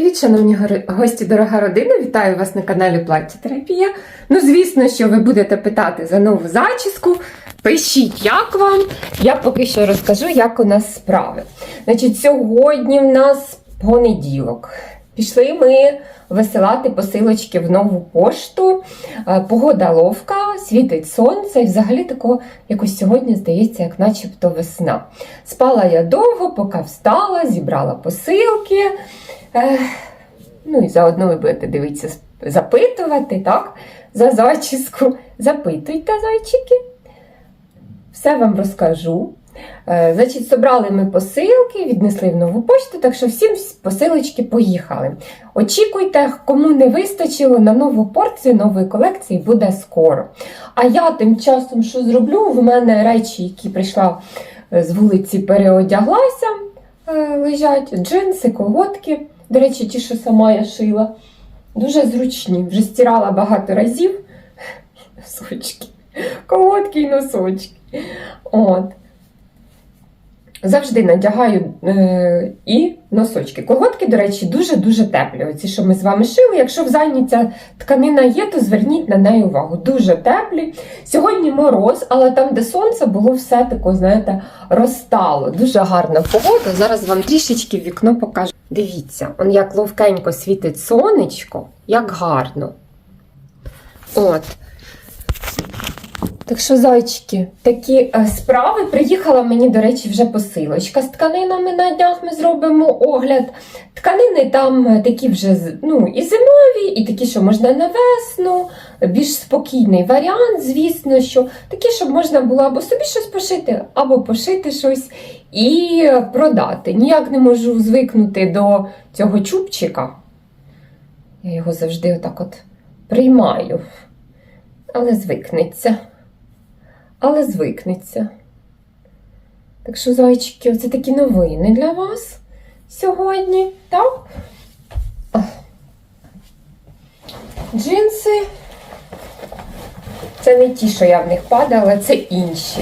Привіт, шановні гості, дорога родина! Вітаю вас на каналі Плаття Терапія. Ну, звісно, що ви будете питати за нову зачіску. Пишіть, як вам. Я поки що розкажу, як у нас справи. Значить, сьогодні в нас понеділок. Пішли ми висилати посилочки в нову пошту. Е, Погода ловка, світить сонце, і взагалі такого якось сьогодні здається, як начебто весна. Спала я довго, поки встала, зібрала посилки. Ех, ну і заодно ви будете дивитися, запитувати, так? За зачіску. Запитуйте, зайчики. Все вам розкажу. Е, Значить, собрали ми посилки, віднесли в нову почту, так що всім посилочки поїхали. Очікуйте, кому не вистачило на нову порцію нової колекції буде скоро. А я тим часом що зроблю? В мене речі, які прийшла е, з вулиці, переодяглася, е, лежать джинси, колготки. До речі, ті, що сама я шила. Дуже зручні. Вже стирала багато разів. Носочки. колодки і носочки. От. Завжди надягаю е, і носочки. Колготки, до речі, дуже-дуже теплі. Оці, що ми з вами шили. Якщо в зайні ця тканина є, то зверніть на неї увагу. Дуже теплі. Сьогодні мороз, але там, де сонце, було все таке, знаєте, розтало. Дуже гарна погода. Зараз вам трішечки вікно покажу. Дивіться, он як ловкенько світить сонечко, як гарно. От. Так що, зайчики, такі е, справи. Приїхала мені, до речі, вже посилочка з тканинами на днях ми зробимо огляд. Тканини там е, такі вже ну, і зимові, і такі, що можна на весну, більш спокійний варіант, звісно, що такі, щоб можна було або собі щось пошити, або пошити щось і продати. Ніяк не можу звикнути до цього чубчика. Я його завжди отак от приймаю. Але звикнеться. Але звикнеться. Так що, зайчики, оце такі новини для вас сьогодні, так? Джинси. Це не ті, що я в них падала, це інші.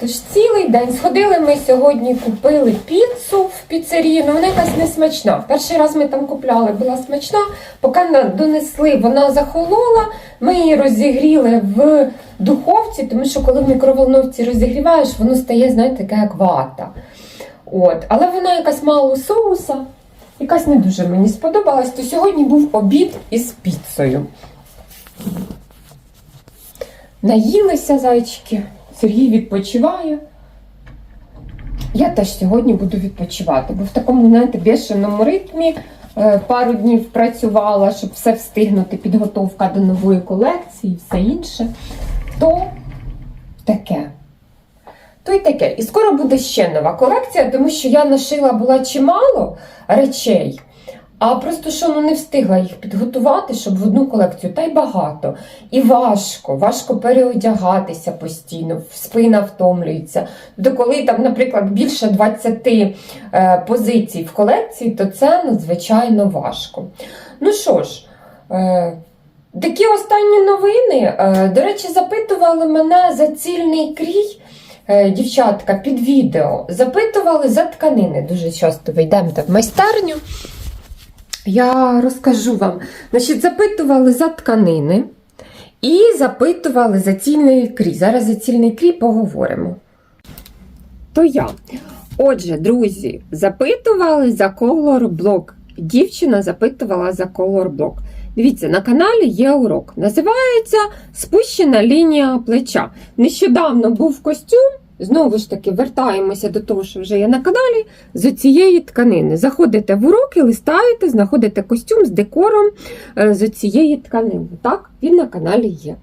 Тож цілий день сходили ми сьогодні, купили піцу в піцерії, ну вона якась не смачна. Перший раз ми там купляли, була смачна, поки донесли, вона захолола, ми її розігріли в духовці, тому що коли в мікроволновці розігріваєш, воно стає, знаєте, таке як вата. От. Але вона якась мало соуса, якась не дуже мені сподобалась, то сьогодні був обід із піцею. Наїлися зайчики, Сергій відпочиває. Я теж сьогодні буду відпочивати, бо в такому, знаєте, бешеному ритмі е, пару днів працювала, щоб все встигнути, підготовка до нової колекції і все інше. То таке. То й таке. І скоро буде ще нова колекція, тому що я нашила була чимало речей. А просто що ну не встигла їх підготувати, щоб в одну колекцію, та й багато. І важко, важко переодягатися постійно, спина втомлюється. Тобто, коли там, наприклад, більше 20 е, позицій в колекції, то це надзвичайно важко. Ну що ж, е, такі останні новини. Е, до речі, запитували мене за цільний крій. е, Дівчатка під відео запитували за тканини. Дуже часто ви йдете в майстерню. Я розкажу вам. Значить, запитували за тканини і запитували за цільний крій. Зараз за цільний крій поговоримо. То я. Отже, друзі, запитували за Block. Дівчина запитувала за Block. Дивіться, на каналі є урок. Називається Спущена лінія плеча. Нещодавно був костюм. Знову ж таки, вертаємося до того, що вже є на каналі, з цієї тканини. Заходите в уроки, листаєте, знаходите костюм з декором е, з цієї тканини. Так, він на каналі є.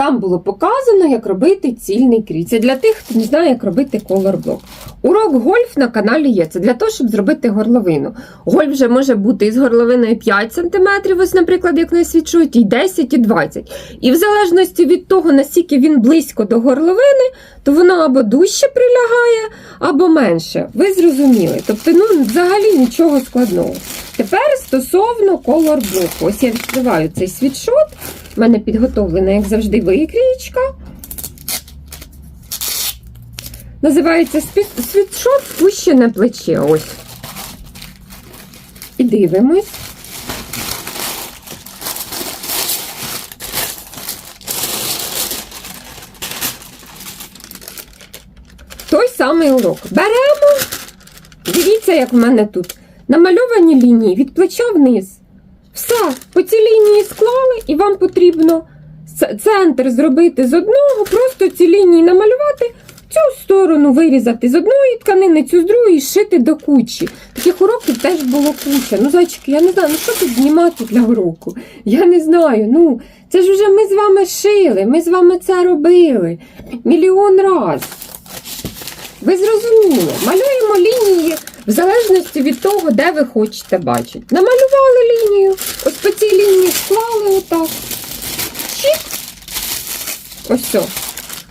Там було показано, як робити цільний крій. Це для тих, хто не знає, як робити колорблок. Урок гольф на каналі є. Це для того, щоб зробити горловину. Гольф вже може бути із горловиною 5 см, ось, наприклад, як насвічують, і 10, і 20. І в залежності від того, наскільки він близько до горловини, то воно або дужче прилягає, або менше. Ви зрозуміли. Тобто, ну, взагалі нічого складного. Тепер стосовно колорблоку. Ось я відкриваю цей світшот. У мене підготовлена, як завжди, викрієчка. Називається світшот спущене плече. Ось. І дивимось. Той самий урок. Беремо. Дивіться, як в мене тут. Намальовані лінії від плеча вниз. По цій лінії склали, і вам потрібно центр зробити з одного, просто ці лінії намалювати, цю сторону вирізати з одної тканини, цю з другої і шити до кучі. Таких уроків теж було куча. Ну, зайчики, я не знаю, ну що тут знімати для уроку? Я не знаю. Ну, це ж вже ми з вами шили, ми з вами це робили мільйон раз. Ви зрозуміли, малюємо лінії в залежності від того, де ви хочете бачити. Намалювали лінію, ось по цій лінії склали отак. Чик. Ось все.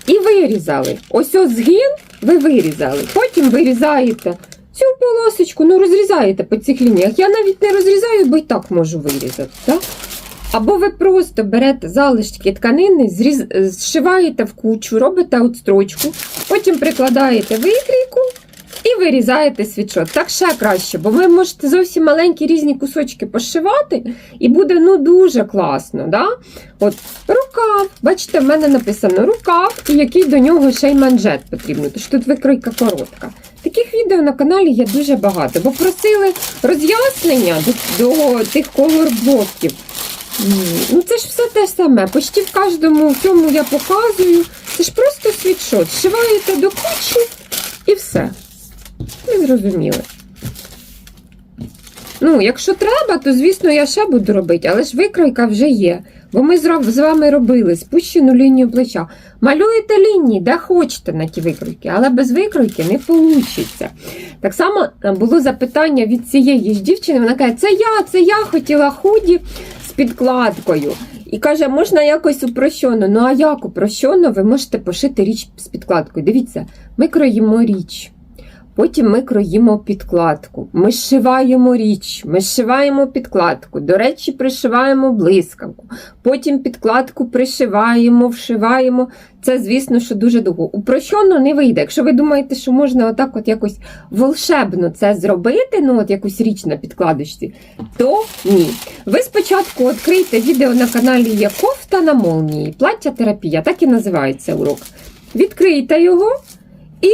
І вирізали. Ось ось згин ви вирізали. Потім вирізаєте цю полосочку, ну розрізаєте по цих лініях. Я навіть не розрізаю, бо і так можу вирізати. Так? Або ви просто берете залишки тканини, зшиваєте в кучу, робите от строчку, потім прикладаєте викрійку вирізаєте світшот. Так ще краще, бо ви можете зовсім маленькі різні кусочки пошивати, і буде ну дуже класно. Да? От рукав, бачите, в мене написано рукав, і який до нього ще й манжет потрібно. Тож тут викройка коротка. Таких відео на каналі є дуже багато, бо просили роз'яснення до, до тих колорблоків. Ну, це ж все те саме. Почти в кожному цьому я показую. Це ж просто світшот. Зшиваєте до кучі і все. Ви зрозуміли. Ну, якщо треба, то звісно я ще буду робити, але ж викройка вже є. Бо ми з вами робили спущену лінію плеча. Малюєте лінії, де хочете на ті викройки, але без викройки не вийде. Так само е, було запитання від цієї ж дівчини. Вона каже: це я, це я хотіла худі з підкладкою. І каже, можна якось упрощено. Ну а як упрощено, ви можете пошити річ з підкладкою. Дивіться, ми кроїмо річ. Потім ми кроїмо підкладку. Ми зшиваємо річ, ми зшиваємо підкладку. До речі, пришиваємо блискавку. Потім підкладку пришиваємо, вшиваємо. Це, звісно, що дуже довго. Упрощено не вийде. Якщо ви думаєте, що можна отак от якось волшебно це зробити, ну от якусь річ на підкладочці, то ні. Ви спочатку відкрийте відео на каналі є кофта на молнії, плаття терапія, так і називається урок. Відкрийте його і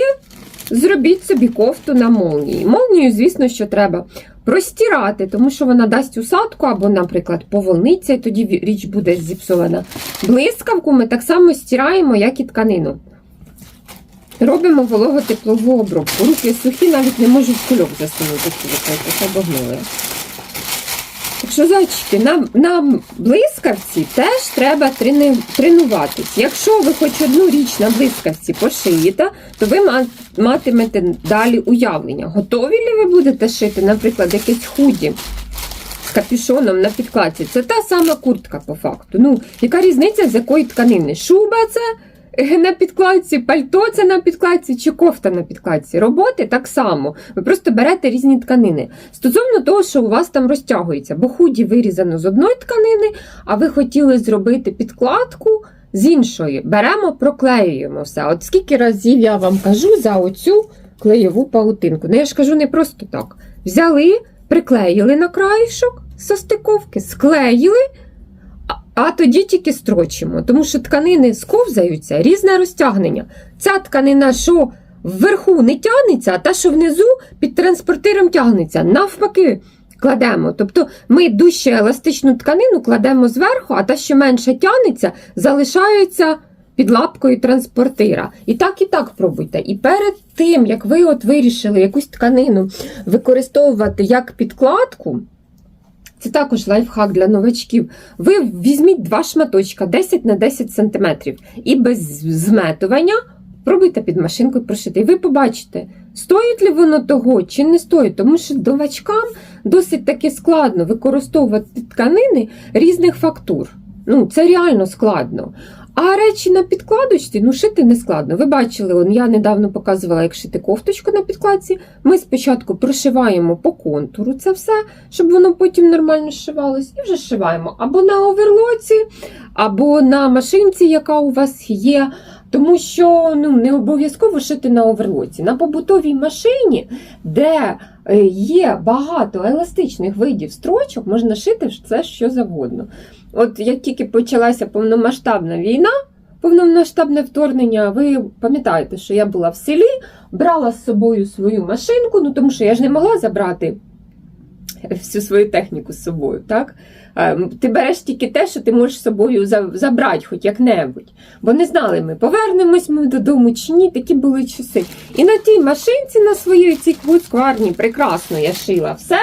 зробіть собі кофту на молнії. Молнію, звісно, що треба простирати, тому що вона дасть усадку або, наприклад, поволниться, і тоді річ буде зіпсована. Блискавку ми так само стираємо, як і тканину. Робимо вологотеплову обробку. Руки сухі, навіть не можу в кульок засунути, це обогнули. Так що, зайчики, на, на блискавці теж треба трену- тренуватись. Якщо ви хоч одну річ на блискавці пошиєте, то ви матимете далі уявлення. Готові ли ви будете шити, наприклад, якесь худі з капюшоном на підкладці? Це та сама куртка по факту. Ну, яка різниця з якої тканини? Шуба це на підкладці, пальто це на підкладці чи кофта на підкладці. Роботи так само. Ви просто берете різні тканини. Стосовно того, що у вас там розтягується, бо худі вирізано з одної тканини, а ви хотіли зробити підкладку з іншої. Беремо, проклеюємо все. От скільки разів я вам кажу за оцю клеєву паутинку. Ну я ж кажу не просто так. Взяли, приклеїли на краєшок состиковки, склеїли. а- А тоді тільки строчимо, тому що тканини сковзаються, різне розтягнення. Ця тканина, що вверху не тягнеться, а та, що внизу під транспортиром тягнеться. Навпаки, кладемо. Тобто ми дужче еластичну тканину кладемо зверху, а та, що менше тягнеться, залишається під лапкою транспортира. І так, і так пробуйте. І перед тим, як ви от вирішили якусь тканину використовувати як підкладку. Це також лайфхак для новачків. Ви візьміть два шматочка 10 на 10 см і без зметування пробуйте під машинкою прошити. І ви побачите, стоїть ли воно того чи не стоїть, тому що новачкам досить таки складно використовувати тканини різних фактур. Ну, це реально складно. А речі на підкладочці ну, шити не складно. Ви бачили, он, я недавно показувала, як шити кофточку на підкладці. Ми спочатку прошиваємо по контуру це все, щоб воно потім нормально зшивалось, і вже зшиваємо або на оверлоці, або на машинці, яка у вас є, Тому що ну, не обов'язково шити на оверлоці. На побутовій машині, де е, є багато еластичних видів строчок, можна шити все, що завгодно. От як тільки почалася повномасштабна війна, повномасштабне вторгнення, ви пам'ятаєте, що я була в селі, брала з собою свою машинку, ну тому що я ж не могла забрати всю свою техніку з собою. так? Е, Ти береш тільки те, що ти можеш з собою забрати, хоч як-небудь. Бо не знали ми, повернемось ми додому чи ні, такі були часи. І на тій машинці на своїй цій скварні прекрасно я шила все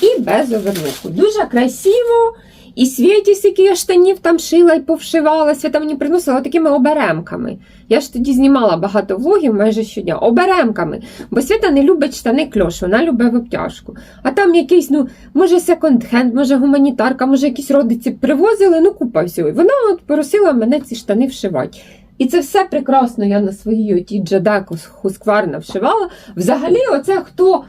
і без оверлоку. Дуже красиво. І Світі, скільки я штанів там шила і повшивала, Свята мені приносила такими оберемками. Я ж тоді знімала багато влогів майже щодня оберемками. Бо Свята не любить штани кльош, вона любить обтяжку. А там якийсь, ну, може, секонд-хенд, може, гуманітарка, може, якісь родиці привозили, ну, купа всього. І вона от просила мене ці штани вшивати. І це все прекрасно я на своїй отій джадаку хускварна вшивала. Взагалі, оце хто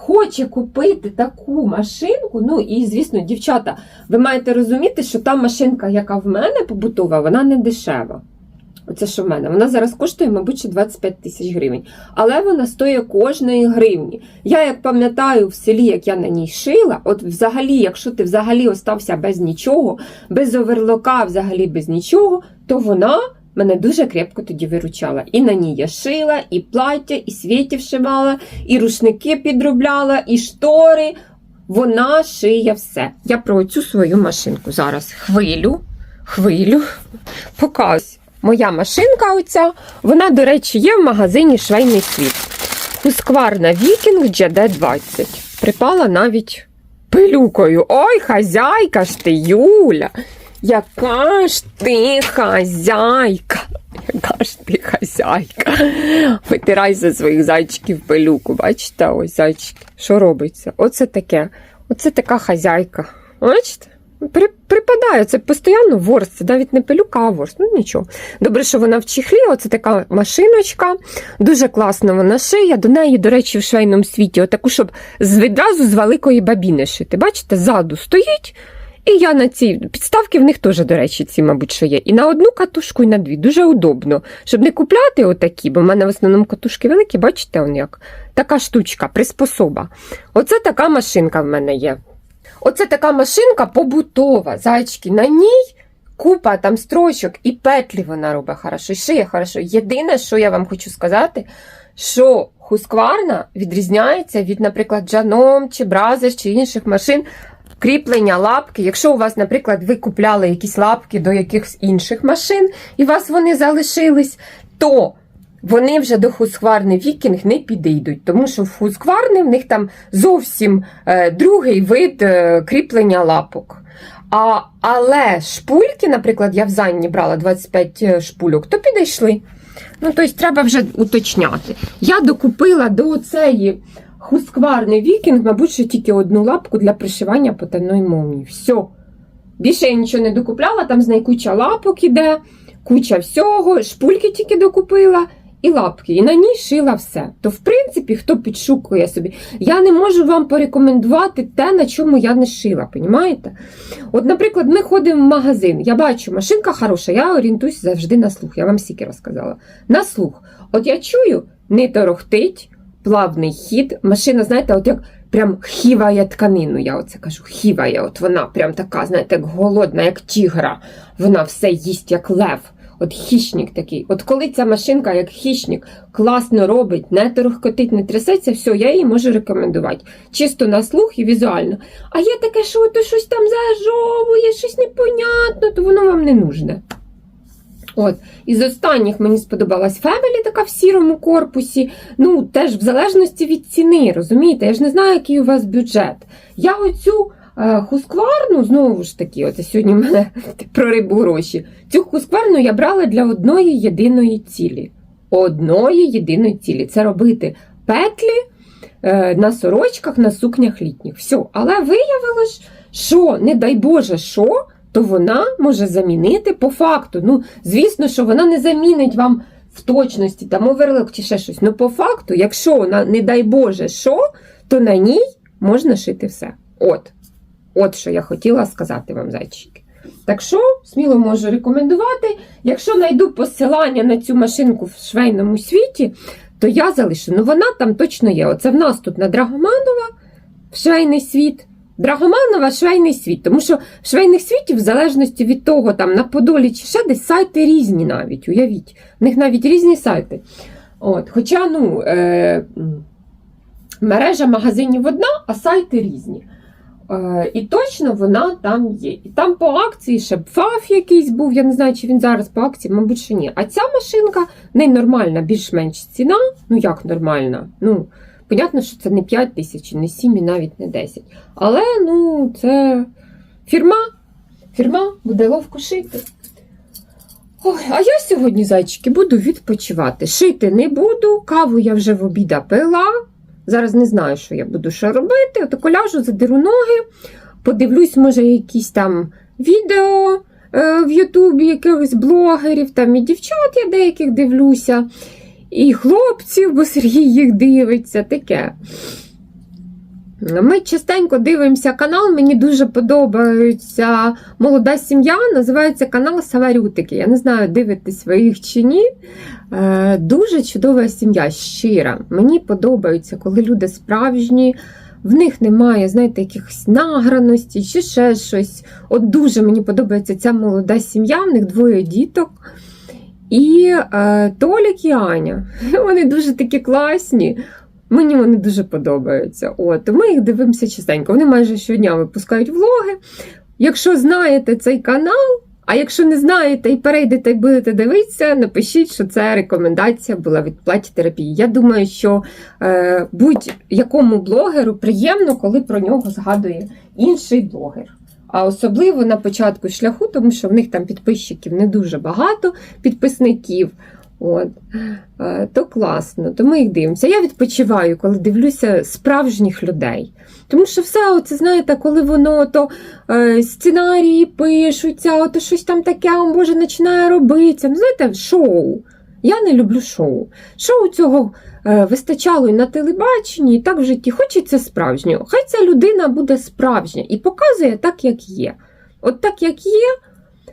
хоче купити таку машинку, ну і звісно, дівчата, ви маєте розуміти, що та машинка, яка в мене побутова, вона не дешева. Оце що в мене. Вона зараз коштує, мабуть, 25 тисяч гривень. Але вона стоїть кожної гривні. Я як пам'ятаю в селі, як я на ній шила, от взагалі, якщо ти взагалі остався без нічого, без оверлока, взагалі без нічого, то вона мене дуже крепко тоді виручала. І на ній я шила, і плаття, і світі вшивала, і рушники підробляла, і штори. Вона шиє все. Я про цю свою машинку зараз хвилю, хвилю, показую. Моя машинка оця, вона, до речі, є в магазині Швейний світ. Husqvarna Viking GD20. Припала навіть пилюкою. Ой, хазяйка ж ти, Юля! Яка ж ти хазяйка? Яка ж ти хазяйка? Витирай за своїх зайчиків пилюку. Бачите, ось зайчики. Що робиться? Оце таке. Оце така хазяйка. Бачите? При, припадає, це постійно ворс, це навіть не пилюка, а ворс. Ну нічого. Добре, що вона в чехлі, оце така машиночка. Дуже класно вона шиє. До неї, до речі, в швейному світі, отаку, щоб відразу з великої бабіни шити. Бачите, ззаду стоїть. І я на цій підставки в них теж, до речі, ці, мабуть, що є. І на одну катушку, і на дві. Дуже удобно. Щоб не купляти отакі, бо в мене в основному катушки великі, бачите, он як. Така штучка, приспособа. Оце така машинка в мене є. Оце така машинка побутова, зайчики. На ній купа там строчок і петлі вона робить хорошо, і шиє хорошо. Єдине, що я вам хочу сказати, що хускварна відрізняється від, наприклад, Джаном чи Бразер чи інших машин. Кріплення лапки. Якщо у вас, наприклад, ви купляли якісь лапки до якихось інших машин, і у вас вони залишились, то вони вже до хускварни вікінг не підійдуть, тому що в хускварни в них там зовсім е, другий вид е, кріплення лапок. А, але шпульки, наприклад, я в Занні брала 25 шпульок, то підійшли. Ну, тобто треба вже уточняти. Я докупила до цієї хускварни вікінг, мабуть, що тільки одну лапку для пришивання потайної молнії. Все. Більше я нічого не докупляла, там з неї куча лапок іде, куча всього, шпульки тільки докупила і лапки. І на ній шила все. То, в принципі, хто підшукує собі, я не можу вам порекомендувати те, на чому я не шила, понімаєте? От, наприклад, ми ходимо в магазин, я бачу, машинка хороша, я орієнтуюсь завжди на слух. Я вам стільки розказала. На слух. От я чую, не торохтить, плавний хід. Машина, знаєте, от як прям хіває тканину. Я оце кажу, хіває. От вона прям така, знаєте, як голодна, як тігра. Вона все їсть, як лев. От хищник такий. От коли ця машинка, як хищник, класно робить, не торохкотить, не трясеться, все, я її можу рекомендувати. Чисто на слух і візуально. А є таке, що то щось там зажовує, щось непонятно, то воно вам не нужне. От, із останніх мені сподобалась Family, така в сірому корпусі. Ну, теж в залежності від ціни, розумієте? Я ж не знаю, який у вас бюджет. Я оцю е, хускварну, знову ж таки, оце сьогодні в мене про рибу гроші. Цю хускварну я брала для одної єдиної цілі. Одної єдиної цілі. Це робити петлі е, на сорочках, на сукнях літніх. Все. Але виявилось, що, не дай Боже, що, то вона може замінити по факту. Ну, звісно, що вона не замінить вам в точності там оверлок чи ще щось. Ну, по факту, якщо вона, не дай Боже, що, то на ній можна шити все. От. От що я хотіла сказати вам, зайчики. Так що сміло можу рекомендувати. Якщо знайду посилання на цю машинку в швейному світі, то я залишу. Ну вона там точно є. Оце в нас тут на Драгоманова швейний світ. Драгоманова швейний світ. Тому що в швейних світів, в залежності від того, там на Подолі чи ще десь сайти різні навіть. Уявіть, в них навіть різні сайти. От, Хоча ну, е, мережа магазинів одна, а сайти різні. Е, і точно вона там є. І там по акції ще б фаф якийсь був, я не знаю, чи він зараз по акції, мабуть, що ні. А ця машинка не нормальна, більш-менш ціна. Ну як нормальна? Ну, понятно, що це не 5 тисяч, не 7 і навіть не 10. Але ну, це фірма. Фірма буде ловко шити. Ой, а я сьогодні, зайчики, буду відпочивати. Шити не буду, каву я вже в обіда пила. Зараз не знаю, що я буду ще робити. От ляжу, задеру ноги, подивлюсь, може, якісь там відео е, в Ютубі якихось блогерів, там і дівчат я деяких дивлюся, і хлопців, бо Сергій їх дивиться, таке. Ми частенько дивимося канал, мені дуже подобається молода сім'я, називається канал Саварютики. Я не знаю, дивитесь ви їх чи ні. Е, Дуже чудова сім'я, щира. Мені подобається, коли люди справжні, в них немає, знаєте, якихось награності чи ще щось. От дуже мені подобається ця молода сім'я, в них двоє діток. І е, Толік і Аня. Вони дуже такі класні. Мені вони дуже подобаються. От, ми їх дивимося частенько. Вони майже щодня випускають влоги. Якщо знаєте цей канал, а якщо не знаєте і перейдете і будете дивитися, напишіть, що це рекомендація була від платі терапії. Я думаю, що е, будь-якому блогеру приємно, коли про нього згадує інший блогер. А особливо на початку шляху, тому що в них там підписчиків не дуже багато, підписників. От. Е, То класно, то ми їх дивимося. Я відпочиваю, коли дивлюся справжніх людей. Тому що все, оце, знаєте, коли воно то е, сценарії пишуться, ото щось там таке, о, Боже, починає робитися. Ну, знаєте, шоу. Я не люблю шоу. Шоу цього вистачало і на телебаченні, і так в житті. Хочеться справжнього. Хай ця людина буде справжня і показує так, як є. От так, як є.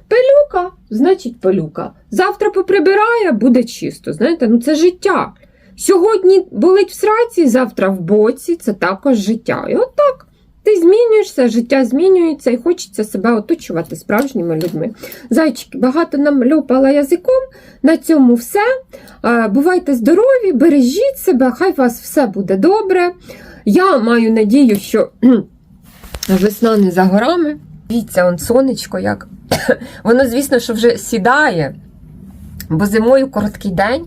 Пилюка, значить пилюка. Завтра поприбирає, буде чисто. Знаєте, ну це життя. Сьогодні болить в сраці, завтра в боці, це також життя. І от так. Ти змінюєшся, життя змінюється і хочеться себе оточувати справжніми людьми. Зайчики, багато нам льопала язиком. На цьому все. Бувайте здорові, бережіть себе, хай у вас все буде добре. Я маю надію, що весна не за горами. Дивіться, он сонечко як. Воно, звісно, що вже сідає, бо зимою короткий день,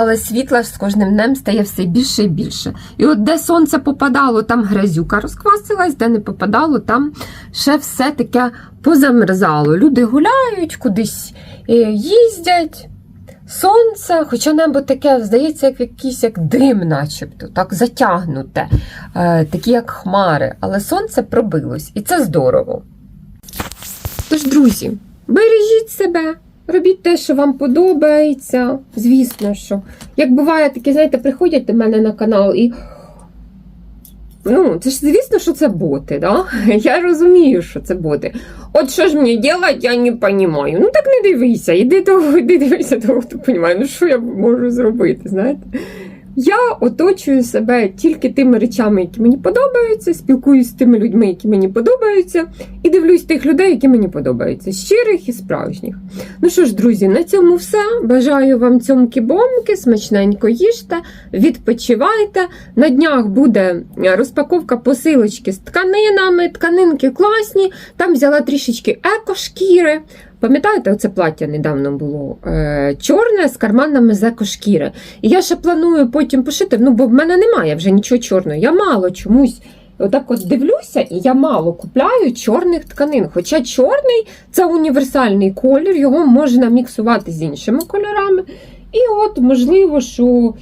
але світла ж з кожним днем стає все більше і більше. І от де сонце попадало, там грязюка розквасилась, де не попадало, там ще все таке позамерзало. Люди гуляють, кудись е, їздять. Сонце, хоча небо таке, здається, як якийсь як дим, начебто, так затягнуте, е, такі як хмари, але сонце пробилось, і це здорово. Тож, друзі, бережіть себе, робіть те, що вам подобається. Звісно, що. Як буває, такі, знаєте, приходять до мене на канал і. Ну, це ж звісно, що це боти, да? Я розумію, що це боти. От що ж мені робити, я не розумію. Ну так не дивися, іди того, іди дивися того, хто розуміє. Ну що я можу зробити, знаєте? Я оточую себе тільки тими речами, які мені подобаються, спілкуюсь з тими людьми, які мені подобаються, і дивлюсь тих людей, які мені подобаються, щирих і справжніх. Ну що ж, друзі, на цьому все. Бажаю вам цьомки-бомки, смачненько їжте, відпочивайте. На днях буде розпаковка посилочки з тканинами, тканинки класні. Там взяла трішечки екошкіри. Пам'ятаєте, оце плаття недавно було е, чорне з карманами з екошкіри. І я ще планую потім пошити, ну бо в мене немає вже нічого чорного. Я мало чомусь отак от дивлюся, і я мало купляю чорних тканин. Хоча чорний це універсальний колір, його можна міксувати з іншими кольорами. І от, можливо, що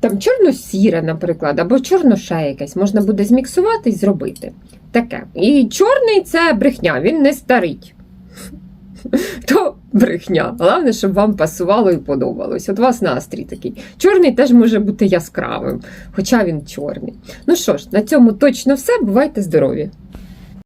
там чорно-сіре, наприклад, або чорно-ше якесь можна буде зміксувати і зробити. Таке. І чорний це брехня, він не старить. То брехня. Головне, щоб вам пасувало і подобалось. От у вас настрій такий. Чорний теж може бути яскравим, хоча він чорний. Ну що ж, на цьому точно все. Бувайте здорові!